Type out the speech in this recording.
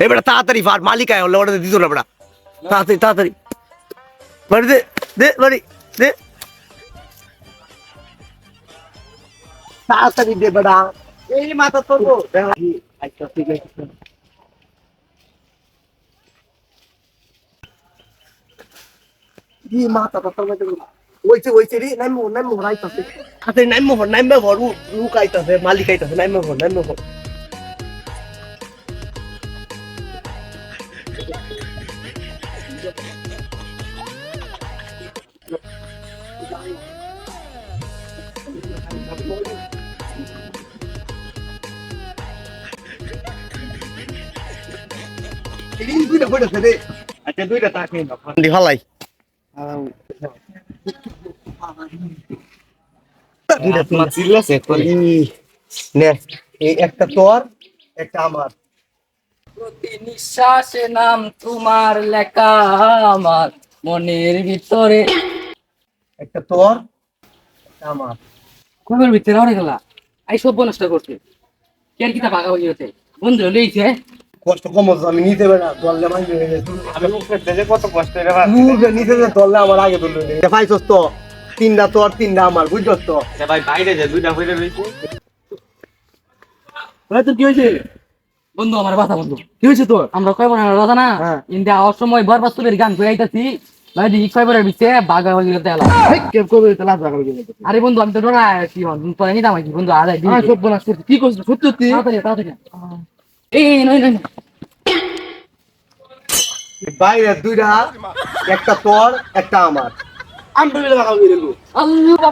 এ বেটা তাড়াতাড়ি ফার মালিক আয় হলে ওটা দিত না বেটা তাড়াতাড়ি তাড়াতাড়ি বাড়ি দে দে বাড়ি দে তাড়াতাড়ি দে বেটা এই মাথা তোর আচ্ছা ঠিক আছে কি মাথা তো তোর মধ্যে ওইছে ওইছে রে নাইমো নাইমো রাইতাছে হাতে নাইমো হর নাইমো হর লুক আইতাছে মালিক আইতাছে নাইমো আচ্ছা দুইটা তাকে হালাই এই একটা তোর একটা আমার। প্রতি নিঃশ্বাসে নাম তোমার লেখা আমার। মনের ভিতরে। একটা তোর একটা আমার। খুবের ভিতরে অনেক গেলা আই সব নষ্ট করছে। কেন কিতা ভাগা হয়ে গেছে বন্ধু লইছে কষ্ট কম হচ্ছে, আমি নিতে পারি না। দললে মাইনে হয়ে গেছে। আমি মুখ কত কষ্ট রে ভাই। নিতে যে দললে আমার আগে দললে পাইছস তো? তিনটা তোর তিনটা আমার বুঝছস তো? ভাই বাইরে যে দুইটা রইছে। তোর কি হয়েছে বন্ধু আমার বাসা বন্ধু। কি হয়েছে তোর? আমরা কয় বোনের কথা না? হ্যাঁ। ইন্দে আওয়ার সময় বরবাদ তুলের গান করে আইতাছি। ভাই দিদি কয় বোনের বিছে? বাগা হয়ে গেছে এলা। কেপ করবে তো লাজ রাখবে আরে বন্ধু আমি তো ডরা কি হন। তোরা নিতাম কি বন্ধু আদাই দিই সব করতে কি করছিস? সত্যি সত্যি তাড়াতাড়ি তাড়াতাড়ি। এই নই নই বাইরে দুইটা একটা তোর একটা আমার। আমি লাগাও গেল আল্লাহ